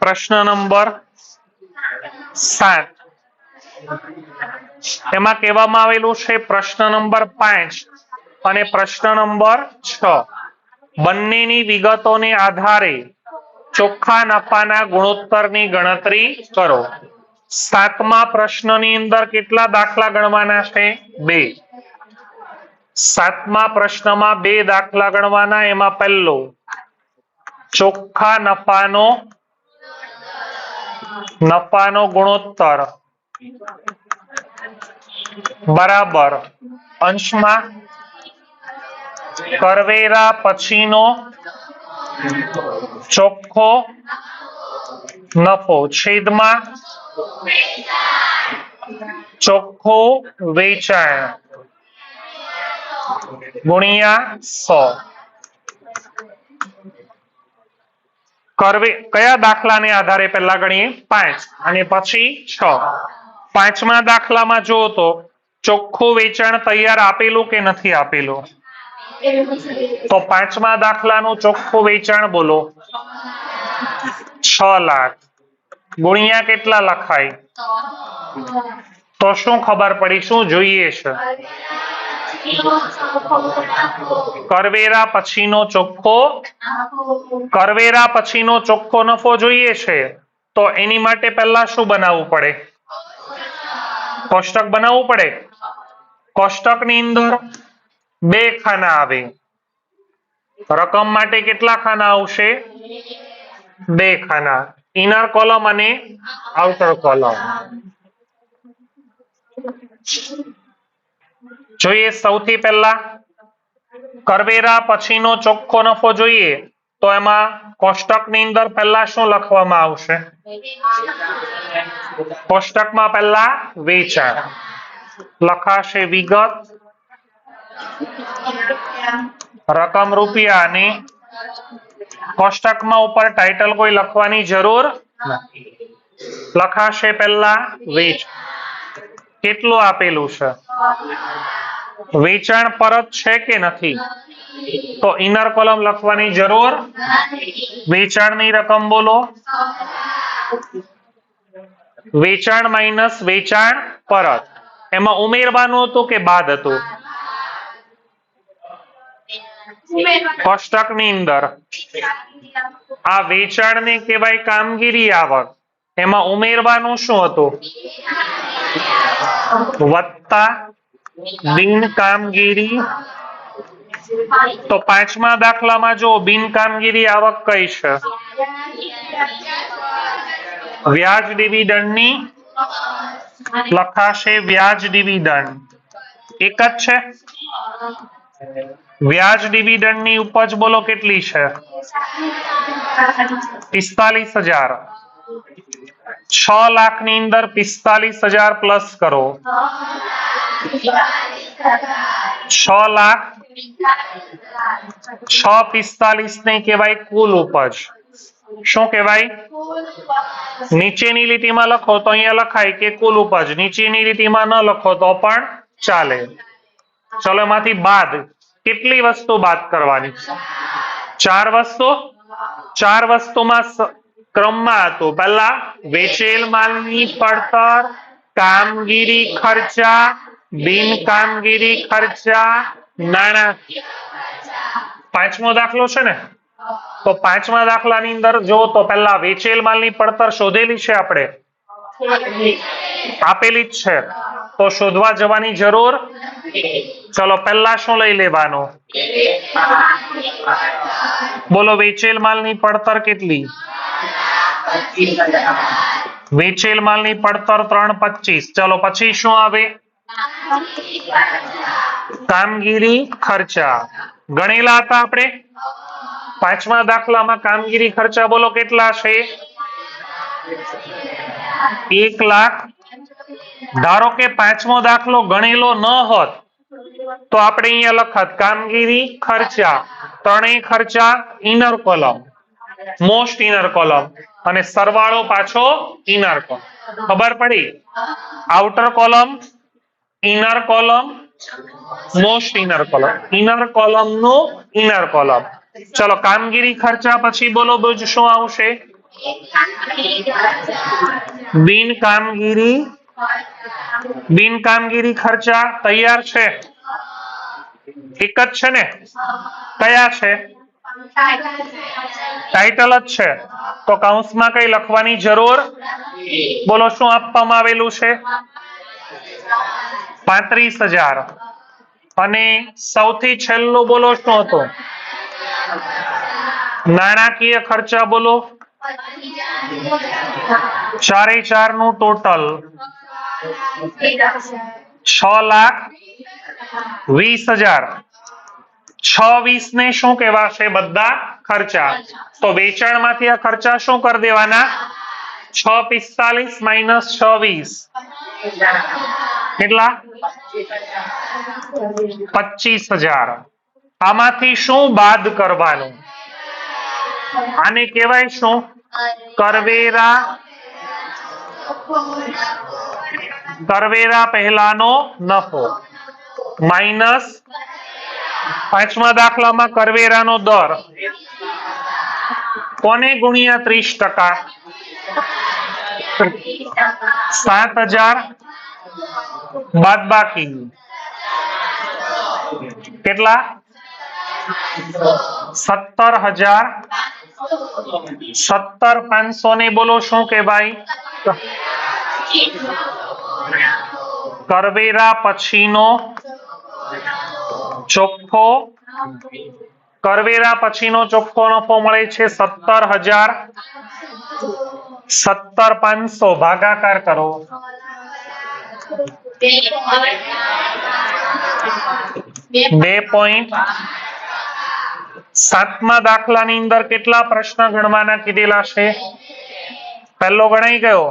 પ્રશ્ન નંબર સાત. એમાં કહેવામાં આવેલું છે પ્રશ્ન નંબર પાંચ અને પ્રશ્ન નંબર છ. બંનેની વિગતોને આધારે ચોખ્ખા નફાના ગુણોત્તરની ગણતરી કરો. સાતમા પ્રશ્નની અંદર કેટલા દાખલા ગણવાના છે? બે. સાતમા પ્રશ્નમાં બે દાખલા ગણવાના, એમાં પહેલો ચોખ્ખા નફાનો નફાનો ગુણોત્તર. બરાબર. અંશમાં કરવેરા પછીનો ચોખ્ખો નફો. છેદમાં ચોખ્ખો વેચાણ. ગુણ્યા સો. કરવે કયા દાખલાને આધારે પહેલા ગણીએ? પાંચ. અને પછી છ. પાંચમા દાખલામાં જુઓ તો ચોખ્ખું વેચાણ તૈયાર આપેલું કે નથી આપેલું? તો પાંચમા દાખલાનું ચોખ્ખું વેચાણ બોલો. છ લાખ. ગુણ્યા કેટલા લખાય? તો શું ખબર પડી? શું જોઈએ છે? કરવેરા પછીનો ચોખ્ખો? કરવેરા પછીનો ચોખ્ખો નફો જોઈએ છે. તો એની માટે પહેલા શું બનાવવું પડે? કોષ્ટક બનાવવું પડે? કોષ્ટકની અંદર બે ખાના આવે. રકમ માટે કેટલા ખાના આવશે? બે ખાના. ઇનર કોલમ અને આઉટર કોલમ. જોઈએ સૌથી પહેલા કરવેરા પછીનો ચોખ્ખો નફો જોઈએ તો એમાં કોષ્ટકની અંદર પહેલા શું લખવામાં આવશે? કોષ્ટકમાં પહેલા વેચાણ. લખાશે વિગત. રકમ રૂપિયા અને કોષ્ટકમાં ઉપર ટાઇટલ કોઈ લખવાની જરૂર લખાશે પહેલા વેચ. કેટલું આપેલું છે? વેચાણ પરત છે કે નથી? તો ઇનર કોલમ લખવાની જરૂર? વેચાણની રકમ બોલો. વેચાણ માઇનસ વેચાણ પરત. એમાં ઉમેરવાનું હતું કે બાદ હતું? કોષ્ટકની અંદર. આ વેચાણને કહેવાય કામગીરી આવક. એમાં ઉમેરવાનું શું હતું? વત્તા બિન કામગીરી? તો પાંચમા દાખલામાં જો બિન કામગીરી આવક કઈ છે? વ્યાજ ડિવિડન્ડની? લખાશે વ્યાજ ડિવિડન્ડ. એક જ છે? વ્યાજ ડિવિડન્ડની ઉપજ બોલો કેટલી છે? પિસ્તાલીસ હજાર. છ લાખની અંદર પિસ્તાલીસ હજાર પ્લસ કરો. છ લાખ, છ પિસ્તાલીસ ને કહેવાય કુલ ઉપજ. શું કહેવાય? નીચેની લીટીમાં લખો તો અહીંયા લખાય કે કુલ ઉપજ. નીચેની લીટીમાં ન લખો તો પણ ચાલે. ચલો એમાંથી બાદ. કેટલી વસ્તુ બાદ કરવાની? ચાર વસ્તુ? ચાર વસ્તુમાં ક્રમમાં હતું. પહેલા વેચેલ માલની પડતર, કામગીરી, ખર્ચા બિન કામગીરી ખર્ચા નાણા. પાંચમો દાખલો છે ને? તો પાંચમા દાખલાની અંદર જો તો પહેલા વેચેલ માલની પડતર શોધેલી છે આપણે. આપેલી જ છે. તો શોધવા જવાની જરૂર? ચલો, પહેલા શું લઈ લેવાનું? બોલો, વેચેલ માલની પડતર કેટલી? વેચેલ માલની પડતર ત્રણ પચીસ. ચલો, પછી શું આવે? કામગીરી ખર્ચા. ગણેલા હતા આપણે. પાંચમા દાખલામાં કામગીરી ખર્ચા બોલો કેટલા છે? એક લાખ. ધારો કે પાંચમો દાખલો ગણેલો ન હોત, તો આપણે અહીંયા લખત કામગીરી ખર્ચા. ત્રણેય ખર્ચા inner column most inner column અને સરવાળો પાછો ઇનર કોલમ ખબર પડી? Outer column inner column most inner column inner કોલમનું inner column ચલો કામગીરી ખર્ચા પછી બોલો બીજું શું આવશે બિન કામગીરી બિન કામગીરી ખર્ચા તૈયાર છે એક જ છે ને કયા છે ટાઇટલ જ છે તો કૌંસમાં કઈ લખવાની જરૂર બોલો શું આપવામાં આવેલું છે પાંત્રીસ હજાર. અને સૌથી છેલ્લો બોલો શું હતો? નાણાકીય ખર્ચા બોલો. ચારે ચારનું ટોટલ છ લાખ વીસ હજાર. છ વીસ ને શું કહેવાશે બધા ખર્ચા? તો વેચાણમાંથી આ ખર્ચા શું કરી દેવાના? છ પિસ્તાલીસ માઇનસ છ વીસ. કેટલા? પચીસ હજાર. આમાંથી શું બાદ કરવાનું? આને કહેવાય શું? કરવેરા. કરવેરા પહેલાનો નફો. માઇનસ પાંચમા દાખલામાં કરવેરાનો દર. કોને ગુણ્યા ત્રીસ ટકા? સાત હજાર બાદ બાકી. કેટલા? સત્તર હજાર. સત્તર પાંચસો ને બોલો શું કે ભાઈ? કરવેરા પછીનો ચોખ્ખો. કરવેરા પછીનો ચોખ્ખો નફો મળે છે સત્તર હજાર. સત્તર પાંચસો. ભાગાકાર કરો. બે પોઈન્ટ સાતમા અંદર કેટલા પ્રશ્ન ગણવાના કીધેલા છે? પહેલો ગણાઈ ગયો.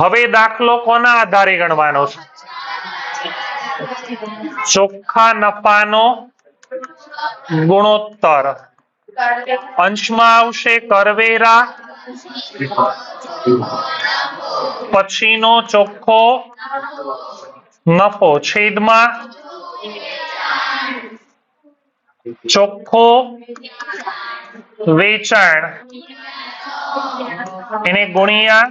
હવે દાખલો કોના આધારે ગણવાનો છે? ચોખ્ખા નફાનો ગુણોત્તર. અંશમાં આવશે કરવેરા પછીનો ચોખ્ખો નફો છેદમાં ચોખ્ખો વેચાણ. એને ગુણ્યા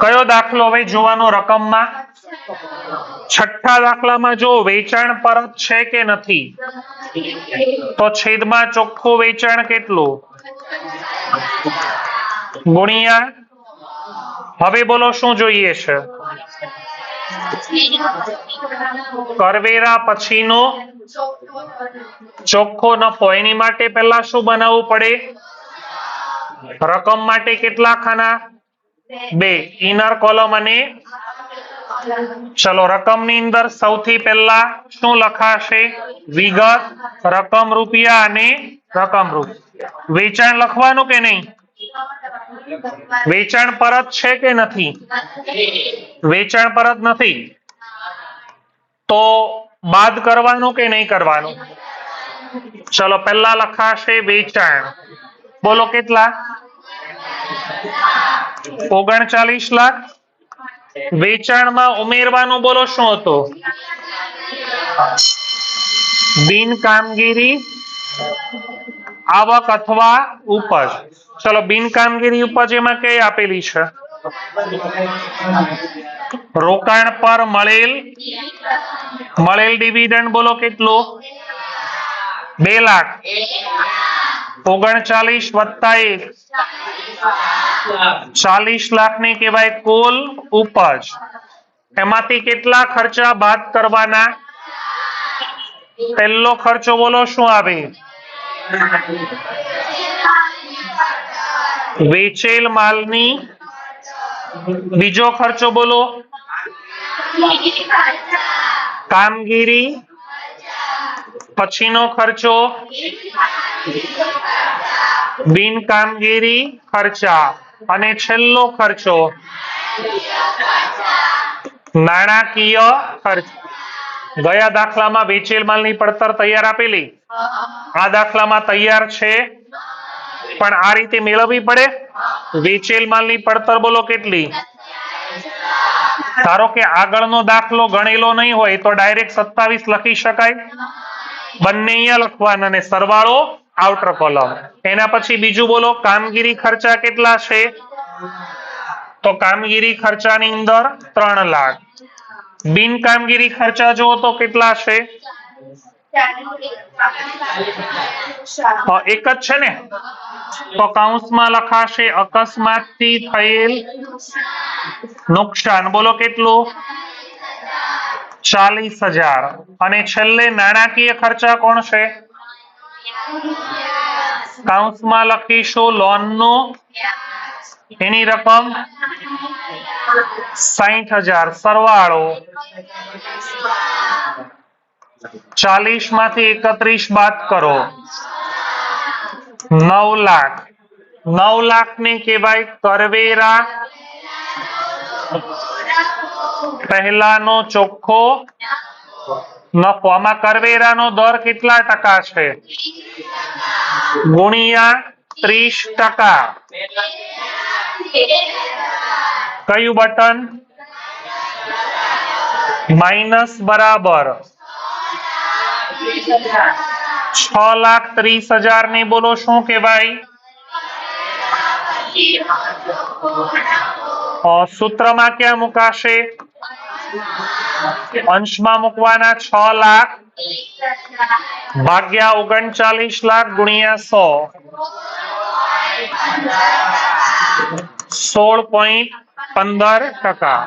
કયો દાખલો? હવે જોવાનો રકમમાં. છઠ્ઠા દાખલામાં જો વેચાણ પરત છે કે નથી? તો છેદમાં ચોખ્ખું વેચાણ કેટલું? ગુણ્યા, હવે બોલો શું જોઈએ છે? કરવેરા પછીનો ચોખ્ખો નફો. એની માટે પહેલા શું બનાવવું પડે? રકમ માટે કેટલા ખાના? બે. ઇનર કોલમ અને ચલો, રકમની અંદર સૌથી પહેલા શું લખાશે? વિગત, રકમ રૂપિયા અને રકમ રૂપિયા વેચાણ લખવાનું કે નહીં? વેચાણ પરત છે કે નથી? વેચાણ પરત નથી. તો બાદ કરવાનું કે નહીં કરવાનું? ચલો, પહેલા લખાશે વેચાણ. બોલો, કેટલા? ઓગણચાલીસ લાખ? વેચાણમાં ઉમેરવાનું બોલો, શું હતું? બિન કામગીરી આવક અથવા ઉપજ. ચલો બિન કામગીરી ઉપજ એમાં કઈ આપેલી છે? રોકાણ પર મળેલ મળેલ ડિવિડન્ડ બોલો કેટલું? બે લાખ. ઓગણચાલીસ વત્તા એક. ચાલીસ લાખ ને કહેવાય કુલ ઉપજ. એમાંથી કેટલા ખર્ચા બાદ કરવાના? પહેલો ખર્ચો બોલો, શું આવે? વેચેલ માલની બીજો ખર્ચો બોલો. કામગીરી. પછીનો ખર્ચો. બિન કામગીરી ખર્ચા. અને છેલ્લો ખર્ચો. નાણાકીય ખર્ચ. ગયા દાખલામાં વેચેલ માલની પડતર તૈયાર આપેલી. આ દાખલામાં તૈયાર છે. પણ આ રીતે મેળવવી પડે? વેચેલ માલની પડતર બોલો કેટલી? ધારો કે આગળનો દાખલો ગણેલો નહીં હોય તો ડાયરેક્ટ સત્તાવીસ લખી શકાય. બંને અહીંયા લખવાના અને સરવાળો આઉટર કોલમ. એના પછી બીજું બોલો, કામગીરી ખર્ચા કેટલા છે? તો કામગીરી ખર્ચાની અંદર ત્રણ લાખ. બિન કામગીરી ખર્ચા જુઓ તો કેટલા છે? એક જ છે ને? તો કૌંસમાં લખાશે અકસ્માતથી થયેલ નુકસાન. બોલો કેટલું? ચાલીસ હજાર. અને છેલ્લે નાણાકીય ખર્ચા કોણ છે? કૌંસમાં લખીશું, લોનનું એની રકમ સાહીઠ હજાર. સરવાળો. ચાલીસમાંથી એકત્રીસ બાદ કરો. નવ લાખ. નવ લાખ ને કહેવાય કરવેરા. પહેલાનો ચોખ્ખો. નફો. આમાં કરવેરાનો દર કેટલા ટકા છે? ગુણ્યા ત્રીસ ટકા. કયું બટન? માઇનસ બરાબર. છ લાખ ત્રીસ હજાર ને બોલો શું કહેવાય અ, સૂત્રમાં ક્યાં મુકાશે અંશમાં મૂકવાના છ લાખ ભાગ્યા ઓગણચાલીસ લાખ ગુણ્યા સો સોળ પોઈન્ટ પંદર ટકા